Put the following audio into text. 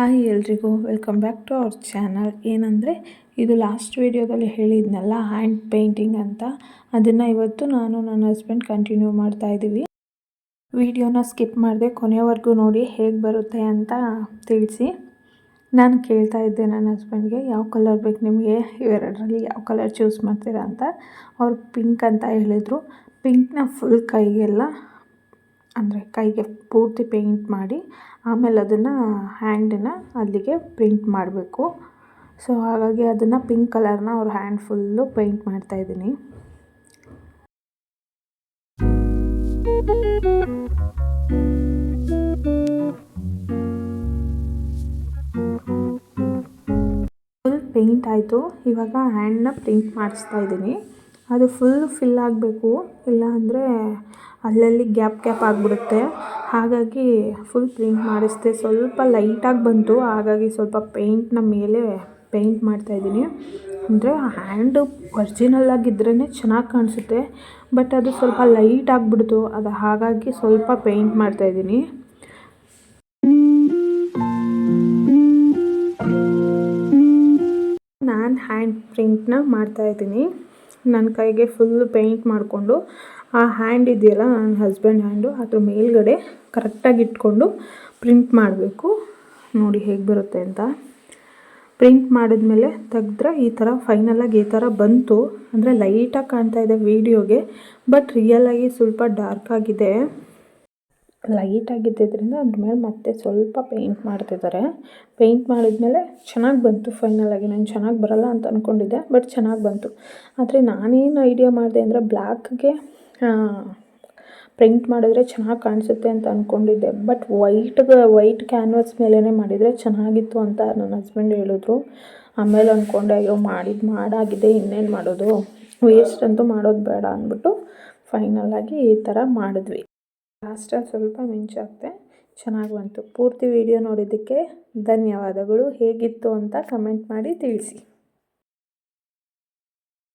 Hi ಎಲ್ರಿಗೂ, welcome back to our channel. ಏನಂದರೆ, ಇದು ಲಾಸ್ಟ್ ವೀಡಿಯೋದಲ್ಲಿ ಹೇಳಿದ್ನಲ್ಲ, ಹ್ಯಾಂಡ್ ಪೇಂಟಿಂಗ್ ಅಂತ. ಅದನ್ನು ಇವತ್ತು ನಾನು ನನ್ನ ಹಸ್ಬೆಂಡ್ ಕಂಟಿನ್ಯೂ ಮಾಡ್ತಾ ಇದ್ದೀವಿ ವಿಡಿಯೋನ ಸ್ಕಿಪ್ ಮಾಡಿದೆ ಕೊನೆಯವರೆಗೂ ನೋಡಿ ಹೇಗೆ ಬರುತ್ತೆ ಅಂತ ತಿಳಿಸಿ. ನಾನು ಕೇಳ್ತಾ ಇದ್ದೆ ನನ್ನ ಹಸ್ಬೆಂಡ್ಗೆ, ಯಾವ ಕಲರ್ ಬೇಕು ನಿಮಗೆ? ಇವೆರಡರಲ್ಲಿ ಯಾವ ಕಲರ್ ಚೂಸ್ ಮಾಡ್ತೀರಾ? ಅಂತ. ಅವ್ರು ಪಿಂಕ್ ಅಂತ ಹೇಳಿದರು. ಪಿಂಕ್ನ ಫುಲ್ ಕೈಗೆಲ್ಲ ಅಂದರೆ ಕೈಗೆ ಪೂರ್ತಿ ಪೇಂಟ್ ಮಾಡಿ, ಆಮೇಲೆ ಅದನ್ನು ಹ್ಯಾಂಡನ್ನ ಅಲ್ಲಿಗೆ ಪ್ರಿಂಟ್ ಮಾಡಬೇಕು. ಸೊ ಹಾಗಾಗಿ ಅದನ್ನು ಪಿಂಕ್ ಕಲರ್ನ ಅವ್ರ ಹ್ಯಾಂಡ್ ಫುಲ್ಲು ಪೇಂಟ್ ಮಾಡ್ತಾಯಿದ್ದೀನಿ ಫುಲ್ ಪೇಂಟ್ ಆಯಿತು. ಇವಾಗ ಹ್ಯಾಂಡನ್ನ ಪ್ರಿಂಟ್ ಮಾಡಿಸ್ತಾ ಇದ್ದೀನಿ. ಅದು ಫುಲ್ ಫಿಲ್ ಆಗಬೇಕು. ಇಲ್ಲ ಅಂದರೆ ಅಲ್ಲಲ್ಲಿ ಗ್ಯಾಪ್ ಗ್ಯಾಪ್ ಆಗಿಬಿಡುತ್ತೆ. ಹಾಗಾಗಿ ಫುಲ್ ಪ್ರಿಂಟ್ ಮಾಡಿಸ್ದೆ. ಸ್ವಲ್ಪ ಲೈಟಾಗಿ ಬಂತು. ಹಾಗಾಗಿ ಸ್ವಲ್ಪ ಪೇಂಟ್ನ ಮೇಲೆ ಪೇಂಟ್ ಮಾಡ್ತಾಯಿದ್ದೀನಿ ಅಂದರೆ ಹ್ಯಾಂಡ್ ಒರ್ಜಿನಲ್ ಆಗಿದ್ರೇ ಚೆನ್ನಾಗಿ ಕಾಣಿಸುತ್ತೆ. ಬಟ್ ಅದು ಸ್ವಲ್ಪ ಲೈಟ್ ಆಗಿಬಿಡ್ತು. ಅದು ಹಾಗಾಗಿ ಸ್ವಲ್ಪ ಪೇಂಟ್ ಮಾಡ್ತಾಯಿದ್ದೀನಿ ನಾನು ಹ್ಯಾಂಡ್ ಪ್ರಿಂಟ್ನ ಮಾಡ್ತಾಯಿದ್ದೀನಿ ನನ್ನ ಕೈಗೆ ಫುಲ್ ಪೇಂಟ್ ಮಾಡಿಕೊಂಡು. ಆ ಹ್ಯಾಂಡ್ ಇದೆಯಲ್ಲ, ನನ್ನ ಹಸ್ಬೆಂಡ್ ಹ್ಯಾಂಡು ಅದ್ರ ಮೇಲ್ಗಡೆ ಕರೆಕ್ಟಾಗಿ ಇಟ್ಕೊಂಡು ಪ್ರಿಂಟ್ ಮಾಡಬೇಕು. ನೋಡಿ ಹೇಗೆ ಬರುತ್ತೆ ಅಂತ. ಪ್ರಿಂಟ್ ಮಾಡಿದ್ಮೇಲೆ ತೆಗೆದ್ರೆ ಈ ಥರ ಫೈನಲಾಗಿ ಈ ಥರ ಬಂತು. ಅಂದರೆ ಲೈಟಾಗಿ ಕಾಣ್ತಾ ಇದೆ ವೀಡಿಯೋಗೆ ಬಟ್ ರಿಯಲಾಗಿ ಸ್ವಲ್ಪ ಡಾರ್ಕ್ ಆಗಿದೆ. ಲೈಟ್ ಆಗಿದ್ದರಿಂದ ಅದ್ರ ಮೇಲೆ ಮತ್ತೆ ಸ್ವಲ್ಪ ಪೇಂಟ್ ಮಾಡ್ತಿದ್ದಾರೆ. ಪೇಂಟ್ ಮಾಡಿದ್ಮೇಲೆ ಚೆನ್ನಾಗಿ ಬಂತು ಫೈನಲಾಗಿ ನಾನು ಚೆನ್ನಾಗಿ ಬರಲ್ಲ ಅಂತ ಅಂದ್ಕೊಂಡಿದ್ದೆ ಬಟ್ ಚೆನ್ನಾಗಿ ಬಂತು. ಆದರೆ ನಾನೇನು ಐಡಿಯಾ ಮಾಡಿದೆ ಅಂದರೆ ಬ್ಲ್ಯಾಕ್ಗೆ ಪ್ರಿಂಟ್ ಮಾಡಿದ್ರೆ ಚೆನ್ನಾಗಿ ಕಾಣಿಸುತ್ತೆ ಅಂತ ಅಂದ್ಕೊಂಡಿದ್ದೆ ಬಟ್ ವೈಟ್ಗೆ ವೈಟ್ ಕ್ಯಾನ್ವಾಸ್ ಮೇಲೇ ಮಾಡಿದರೆ ಚೆನ್ನಾಗಿತ್ತು ಅಂತ ನನ್ನ ಹಸ್ಬೆಂಡ್ ಹೇಳಿದ್ರು. ಆಮೇಲೆ ಅಂದ್ಕೊಂಡೆ ಅಯ್ಯೋ ಮಾಡಿದ್ದು ಮಾಡಾಗಿದೆ, ಇನ್ನೇನು ಮಾಡೋದು? ವೇಸ್ಟ್ ಅಂತೂ ಮಾಡೋದು ಬೇಡ ಅಂದ್ಬಿಟ್ಟು ಫೈನಲಾಗಿ ಈ ಥರ ಮಾಡಿದ್ವಿ. ಲಾಸ್ಟಲ್ಲಿ ಸ್ವಲ್ಪ ಮಿಂಚಾಕ್ತೆ ಚೆನ್ನಾಗಿ ಬಂತು. ಪೂರ್ತಿ ವಿಡಿಯೋ ನೋಡಿದ್ದಕ್ಕೆ ಧನ್ಯವಾದಗಳು. ಹೇಗಿತ್ತು ಅಂತ ಕಮೆಂಟ್ ಮಾಡಿ ತಿಳಿಸಿ.